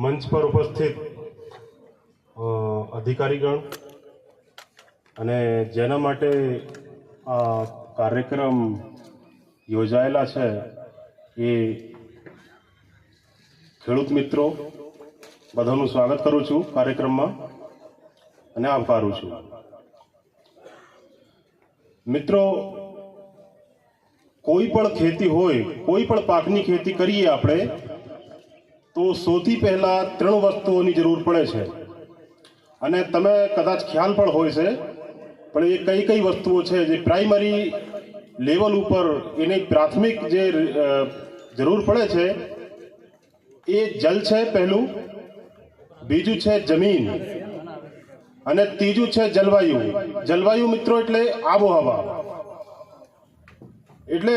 મંચ પર ઉપસ્થિત અધિકારીગણ અને જેના માટે આ કાર્યક્રમ યોજાયેલા છે એ ખેડૂત મિત્રો બધાનું સ્વાગત કરું છું કાર્યક્રમમાં અને આવકારું છું. મિત્રો, કોઈ પણ ખેતી હોય, કોઈ પણ પાકની ખેતી કરીએ આપણે તો સૌથી પહેલા ત્રણ વસ્તુઓની જરૂર પડે છે. અને તમે કદાચ ખ્યાલ પણ હોય છે, પણ એ કઈ કઈ વસ્તુઓ છે જે પ્રાઇમરી લેવલ ઉપર એની પ્રાથમિક જે જરૂર પડે છે, એ જલ છે પહેલું, બીજું છે જમીન, અને ત્રીજું છે જલવાયુ. જલવાયુ મિત્રો એટલે આબોહવા. એટલે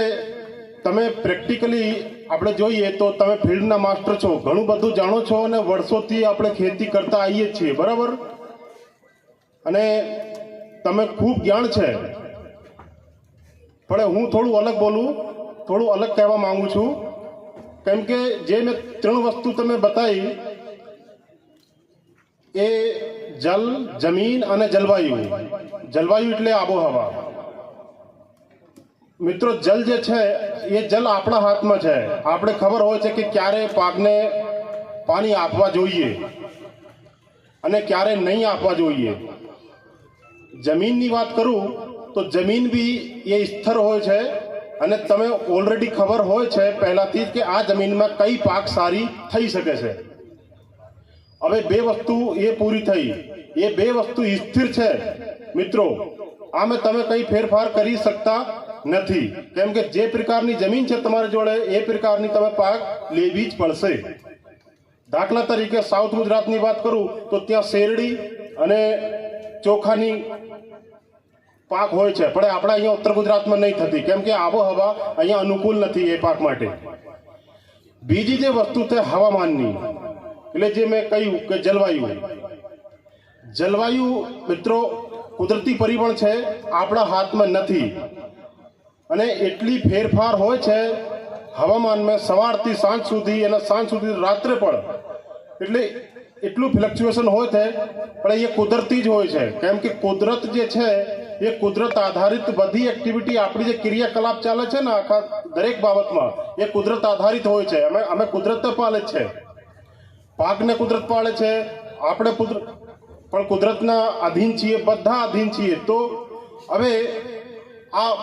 તમે પ્રેક્ટિકલી આપણે જોઈએ તો તમે ફિલ્ડના માસ્ટર છો, ઘણું બધું જાણો છો અને વર્ષોથી આપણે ખેતી કરતા આવીએ છીએ, બરાબર? અને તમે ખૂબ જ્ઞાન છે. પણ હું થોડું અલગ બોલું, થોડું અલગ કહેવા માંગુ છું. કેમ કે જે મેં ત્રણ વસ્તુ તમે બતાવી, એ જલ, જમીન અને જલવાયુ. જલવાયુ એટલે આબોહવા. મિત્રો, જલ જે છે, એ જલ આપણા હાથમાં છે. આપણે ખબર હોય છે કે ક્યારે પાકને પાણી આપવા જોઈએ અને ક્યારે નહીં આપવા જોઈએ. જમીનની વાત કરું તો જમીન બી એ સ્થર હોય છે અને તમે ઓલરેડી ખબર હોય છે પહેલાથી કે આ જમીનમાં કઈ પાક સારી થઈ શકે છે. હવે બે વસ્તુ એ પૂરી થઈ. એ બે વસ્તુ સ્થિર છે. મિત્રો, આમે તમે કંઈ ફેરફાર કરી શકતા નથી. કેમ કે જે પ્રકારની જમીન છે તમારી જોડે, એ પ્રકારની તમે પાક લેવી જ પડશે. દાખલા તરીકે સાઉથ ગુજરાતની વાત કરું, તો ત્યાં શેરડી અને ચોખાની પાક હોય છે. પણ આપણા અહીંયા ઉત્તર ગુજરાતમાં નહીં થતી. કેમ કે આબોહવા અહીંયા અનુકૂળ નથી એ પાક માટે. બીજી જે વસ્તુ છે હવામાનની, એટલે જે મેં કહ્યું કે જલવાયુ. જલવાયુ મિત્રો કુદરતી પરિબળ છે, આપણા હાથમાં નથી. અને એટલી ફેરફાર હોય છે, હવામાનમાં સવારથી સાંજ સુધી અને સાંજ સુધી રાત્રે પણ. એટલે એટલું ફ્લક્ચ્યુએશન હોય છે, પણ એ કુદરતી જ હોય છે. કેમ કે કુદરત જે છે, એ કુદરત આધારિત બધી એક્ટિવિટી આપણી જે ક્રિયાકલાપ ચાલે છે ને આખા દરેક બાબતમાં, એ કુદરત આધારિત હોય છે. અમે અમે કુદરત પાલે છે. પાકને કુદરત પાળે છે, આપણે કુદરત, પણ કુદરતના અધીન છીએ, બધા અધીન છીએ. તો હવે આ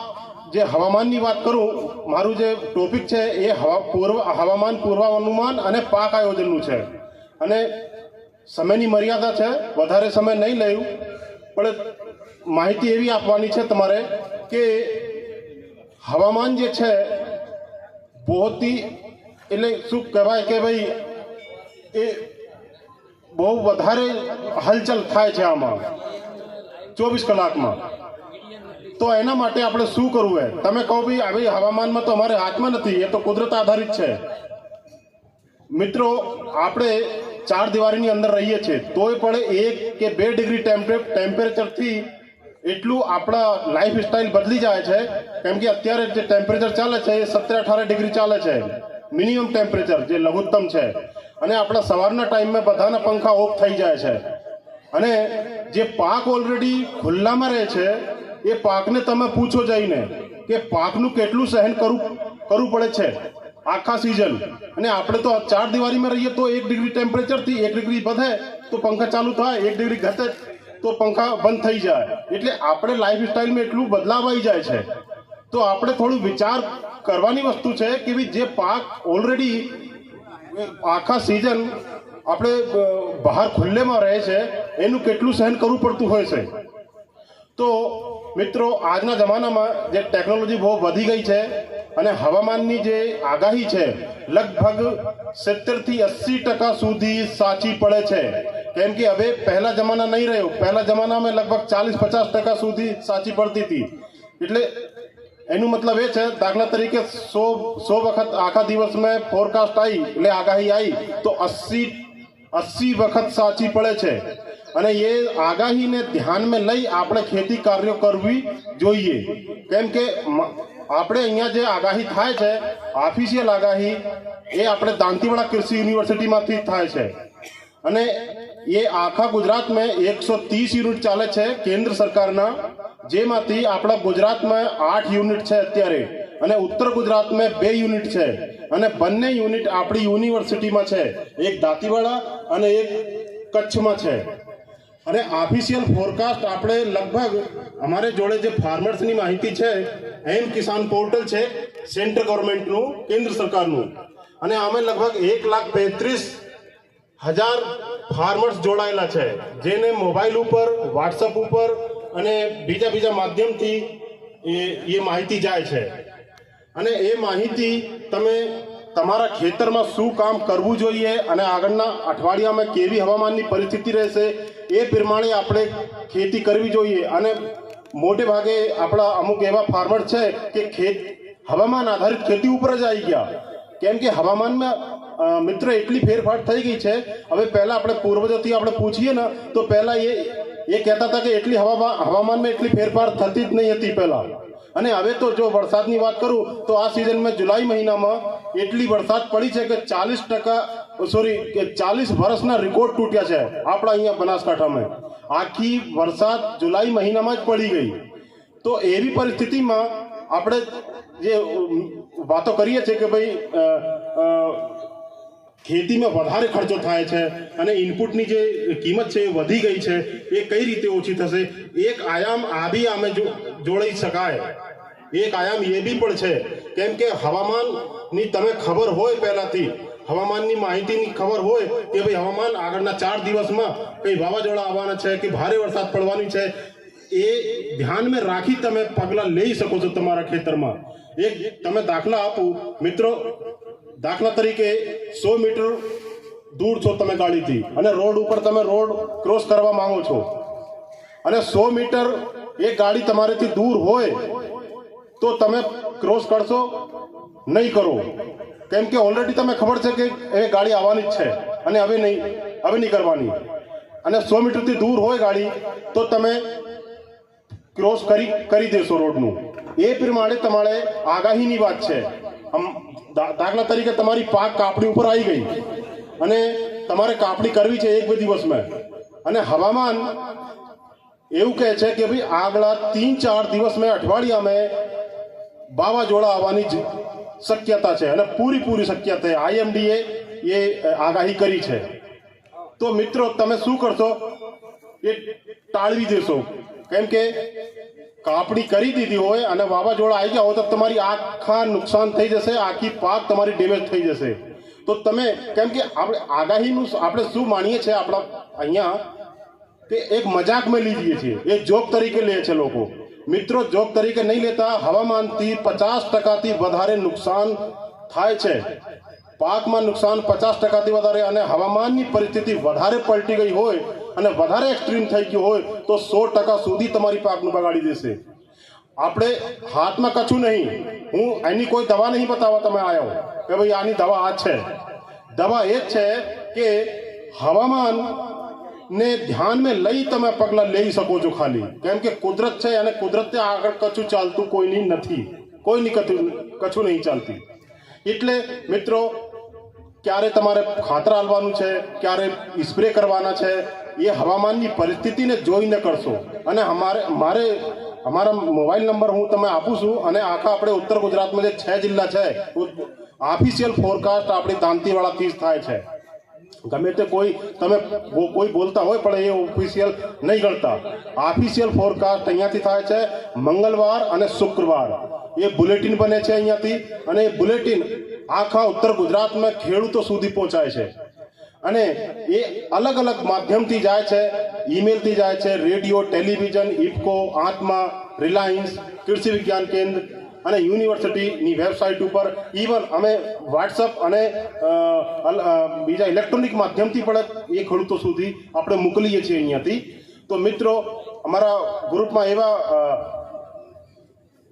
જે હવામાનની વાત કરું, મારું જે ટોપિક છે એ હવા પૂર્વ, હવામાન પૂર્વાનુમાન અને પાક આયોજનનું છે. અને સમયની મર્યાદા છે, વધારે સમય નહીં લેવું, પણ માહિતી એવી આપવાની છે તમારે કે હવામાન જે છે બહોતી એટલે શું કહેવાય કે ભાઈ, એ બહુ વધારે હલચલ થાય છે આમાં. ચોવીસ કલાકમાં. તો એના માટે આપણે શું કરવું હે તમે કહો ભાઈ આવી હવામાનમાં તો અમારે હાથમાં નથી, એ તો કુદરત આધારિત છે. મિત્રો, આપણે ચાર દિવારીની અંદર રહીએ છીએ, તોય પણ એક કે બે ડિગ્રી ટેમ્પરેચરથી એટલું આપણા લાઈફ સ્ટાઇલ બદલી જાય છે, કેમ કે અત્યારે જે ટેમ્પરેચર ચાલે છે, એ સત્તર અઢાર ડિગ્રી ચાલે છે, મિનિમમ ટેમ્પરેચર, જે લઘુત્તમ છે. અને આપણા સવારના ટાઈમમાં બધાના પંખા ઓફ થઈ જાય છે. અને જે પાક ઓલરેડી ખુલ્લામાં રહે છે એ પાકને તમે પૂછો જઈને કે પાકનું કેટલું સહન કરવું કરવું પડે છે આખા સિઝન અને આપણે તો ચાર દિવાળીમાં રહીએ તો એક ડિગ્રી ટેમ્પરેચરથી એક ડિગ્રી વધે, તો પંખા ચાલુ થાય, એક ડિગ્રી ઘટે, તો પંખા બંધ થઈ જાય. એટલે આપણે લાઈફ સ્ટાઇલમાં એટલું બદલાવ આવી જાય છે. તો આપણે થોડું વિચાર કરવાની વસ્તુ છે કે ભાઈ જે પાક ઓલરેડી આખા સિઝન આપણે બહાર ખુલ્લેમાં રહે છે, એનું કેટલું સહન કરવું પડતું હોય છે. તો મિત્રો, આજના જમાનામાં જે ટેકનોલોજી બહુ વધી ગઈ છે અને હવામાનની જે આગાહી છે, લગભગ સિત્તેરથી એંસી ટકા સુધી સાચી પડે છે. કેમ કે હવે પહેલા જમાના નહીં રહ્યો. પહેલા જમાનામાં લગભગ ચાલીસ પચાસ ટકા સુધી સાચી પડતી હતી. એટલે એનું મતલબ એ છે, દાખલા તરીકે સો સો વખત આખા દિવસમાં ફોરકાસ્ટ આવી, એટલે આગાહી આવી, તો અસી અસી વખત સાચી પડે છે. અને એ આગાહીને ધ્યાનમાં લઈ આપણે ખેતી કાર્યો કરવી જોઈએ. કેમ કે આપણે અહીંયા જે આગાહી થાય છે ઓફિશિયલ આગાહી, એ આપણે દાંતીવાડા કૃષિ યુનિવર્સિટીમાંથી થાય છે. અને એ આખા ગુજરાતમાં એકસો ત્રીસ યુનિટ ચાલે છે કેન્દ્ર સરકારના, જેમાંથી આપણા ગુજરાતમાં આઠ યુનિટ છે અત્યારે અને ઉત્તર ગુજરાતમાં બે યુનિટ છે. અને બંને યુનિટ આપણી યુનિવર્સિટીમાં છે. એક દાંતીવાડા અને એક કચ્છમાં છે. અને ઓફિશિયલ ફોરકાસ્ટ આપણે લગભગ અમારે જોડે જે ફાર્મર્સની માહિતી છે, એમ કિસાન પોર્ટલ છે સેન્ટ્રલ ગવર્મેન્ટનું કેન્દ્ર સરકારનું. અને અમે લગભગ એક લાખ પેત્રીસ હજાર ફાર્મર્સ જોડાયેલા છે, જેને મોબાઈલ ઉપર વોટ્સઅપ ઉપર અને બીજા બીજા માધ્યમથી એ માહિતી જાય છે. અને એ માહિતી તમે તમારા ખેતરમાં શું કામ કરવું જોઈએ અને આગળના અઠવાડિયામાં કેવી હવામાનની પરિસ્થિતિ રહેશે એ પ્રમાણે આપણે ખેતી કરવી જોઈએ અને મોટે ભાગે આપણા અમુક એવા ફાર્મર છે કે ખેત, હવામાન આધારિત ખેતી ઉપર જ આવી ગયા. કેમ કે હવામાનમાં મિત્ર એટલી ફેરફાર થઈ ગઈ છે. હવે પહેલાં આપણે પૂર્વજોથી આપણે પૂછીએ ને, તો પહેલાં એ એ કહેતા હતા કે એટલી હવામાં હવામાનમાં એટલી ફેરફાર થતી જ નહીં હતી પહેલાં. અને હવે તો જો વરસાદની વાત કરું, તો આ સિઝનમાં જુલાઈ મહિનામાં એટલી વરસાદ પડી છે કે ચાલીસ ટકા સોરી, કે ચાલીસ વર્ષના રેકોર્ડ તૂટ્યા છે આપણા અહીંયા બનાસકાંઠામાં. આખી વરસાદ જુલાઈ મહિનામાં જ પડી ગઈ. તો એવી પરિસ્થિતિમાં આપણે જે વાતો કરીએ છીએ કે ભાઈ ખેતીમાં વધારે ખર્ચો થાય છે અને ઇનપુટની જે કિંમત છે એ વધી ગઈ છે, એ કઈ રીતે ઓછી થશે? એક આયામ આ બી આમે જો- જોડી શકાય. એક આયામ એ બી પણ છે. કેમ કે હવામાનની તમે ખબર હોય પહેલાથી હવામાનની માહિતીની ખબર હોય કે ભાઈ હવામાન આગળના ચાર દિવસમાં કઈ વાવાઝોડા આવવાના છે કે ભારે વરસાદ પડવાની છે, એ ધ્યાનમાં રાખી તમે પગલાં લઈ શકો છો તમારા ખેતરમાં. એક તમે દાખલા આપું. મિત્રો, દાખલા તરીકે સો મીટર દૂર છો તમે ગાડીથી અને રોડ ઉપર તમે રોડ ક્રોસ કરવા માંગો છો. અને સો મીટર એ ગાડી તમારેથી દૂર હોય તો તમે ક્રોસ કરશો નહીં કરો. કેમ કે ઓલરેડી તમે ખબર છે કે એ ગાડી આવવાની જ છે. અને હવે નહીં. હવે નહીં કરવાની. અને સો મીટરથી દૂર હોય ગાડી, તો તમે ક્રોસ કરી કરી દેશો રોડનું. એ પ્રમાણે તમારે આગાહીની વાત છે. આમ દાખલા તરીકે તમારી પાક કાપડી ઉપર આવી ગઈ. અને તમારે કાપડી કરવી છે એક બે દિવસમાં. અને હવામાન એવું કહે છે કે ભાઈ આગલા તીન ચાર દિવસમાં અઠવાડિયામાં વાવાઝોડા આવવાની શક્યતા છે અને પૂરી પૂરી શક્યતા છે. આઈએમડીએ એ આગાહી કરી છે. તો મિત્રો, તમે શું કરશો? એ ટાળવી દેશો. કેમ કે કાપણી કરી દીધી હોય અને વાવાઝોડા આવી ગયા હોય તો તમારી આખા નુકસાન થઈ જશે, આખી પાક તમારી ડેમેજ થઈ જશે. તો તમે, કેમ કે આપણે આગાહીનું આપણે શું માણીએ છીએ આપણા અહીંયા, કે એક મજાક મેં લીધીએ છીએ. એ જોક તરીકે લે છે લોકો. મિત્રો જોબ તરીકે નહીં લેતા હવામાનથી પચાસ ટકાથી વધારે નુકસાન થાય છે. પાકમાં નુકસાન પચાસ ટકાથી વધારે અને હવામાનની પરિસ્થિતિ વધારે પલટી ગઈ હોય અને વધારે એક્સ્ટ્રીમ થઈ ગયું હોય, તો સો ટકા સુધી તમારી પાકનું બગાડી દેશે. આપણે હાથમાં કશું નહીં. હું એની કોઈ દવા નહીં બતાવવા તમે આવ્યો કે ભાઈ આની દવા આ છે. દવા એ જ છે કે હવામાન ને ધ્યાનમાં લઈ તમે પગલાં લઈ શકો છો ખાલી. કેમ કે કુદરત છે અને કુદરતે આગળ કશું ચાલતું કોઈની નથી. કોઈની કથું કશું નહીં ચાલતી. એટલે મિત્રો, ક્યારે તમારે ખાતર આલવાનું છે, ક્યારે સ્પ્રે કરવાના છે, એ હવામાનની પરિસ્થિતિને જોઈને કરશો. અને અમારે મારે અમારા મોબાઈલ નંબર હું તમે આપું છું અને આખા આપણે ઉત્તર ગુજરાતમાં જે છ જિલ્લા છે ઓફિશિયલ ફોરકાસ્ટ આપણી દાંતીવાળાથી જ થાય છે. ગમે તે કોઈ તમે કોઈ બોલતા હોય પણ એ ઓફિશિયલ નહીં ગણતા. ઓફિશિયલ ફોરકાસ્ટ અહીંયાથી થાય છે મંગળવાર અને શુક્રવાર. એ બુલેટિન બને છે અહીંયાથી અને એ બુલેટિન આખા ઉત્તર ગુજરાતમાં ખેડૂતો સુધી પહોંચાય છે. અને એ અલગ અલગ માધ્યમથી જાય છે, ઈમેલથી જાય છે, રેડિયો, ટેલિવિઝન, ઇફકો, આત્મા, રિલાયન્સ, કૃષિ વિજ્ઞાન કેન્દ્ર અને યુનિવર્સિટીની વેબસાઇટ ઉપર ઇવન અમે વોટ્સઅપ અને બીજા ઇલેક્ટ્રોનિક માધ્યમથી પણ એ ખેડૂતો સુધી આપણે મોકલીએ છીએ અહીંયાથી. તો મિત્રો, અમારા ગ્રુપમાં એવા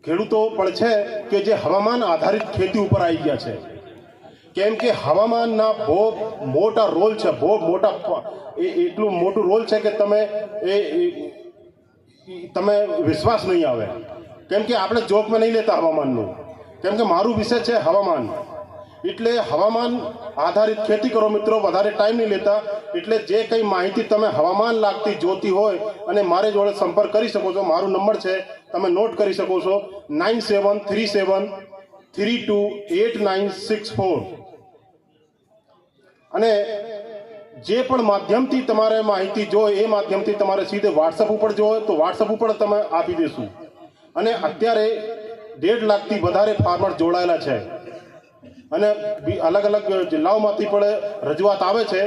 ખેડૂતો પણ છે કે જે હવામાન આધારિત ખેતી ઉપર આવી ગયા છે. કેમ કે હવામાનના બહુ મોટા રોલ છે, બહુ મોટા એટલું મોટું રોલ છે કે તમે એ તમે વિશ્વાસ નહીં આવે. કેમ કે આપણે જોકમાં નહીં લેતા હવામાનનું. કેમ કે મારું વિષય છે હવામાન. એટલે હવામાન આધારિત ખેતી કરો મિત્રો, વધારે ટાઈમ નહીં લેતા. એટલે જે કંઈ માહિતી તમે હવામાન લાગતી જોતી હોય અને મારી જોડે સંપર્ક કરી શકો છો, મારો નંબર છે, તમે નોટ કરી શકો છો nine seven three seven three two eight nine six four અને જે પણ માધ્યમથી તમારે માહિતી જોઈએ એ માધ્યમથી તમારે સીધે વોટ્સઅપ ઉપર જોઈએ તો વોટ્સઅપ ઉપર તમે આપી દેશું. અને અત્યારે દેઢ લાખથી વધારે ફાર્મર જોડાયેલા છે. અને અલગ અલગ જિલ્લાઓમાંથી પણ રજૂઆત આવે છે.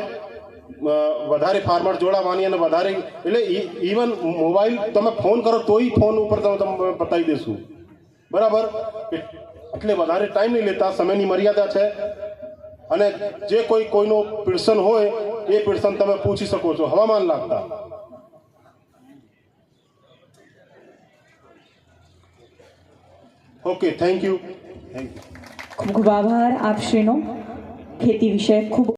વધારે ફાર્મર જોડાવાની અને વધારે એટલે ઇવન મોબાઈલ તમે ફોન કરો તોય ફોન ઉપર તમે તમે બતાવી દેશું. બરાબર? એટલે વધારે ટાઈમ નહીં લેતા, સમયની મર્યાદા છે. અને જે કોઈ, કોઈનો પીડસન હોય, એ પીડસન તમે પૂછી શકો છો, હવામાન લાગતા. okay thank you thank you ખૂબ ખૂબ આભાર આપશ્રીનો ખેતી વિષયક ખૂબ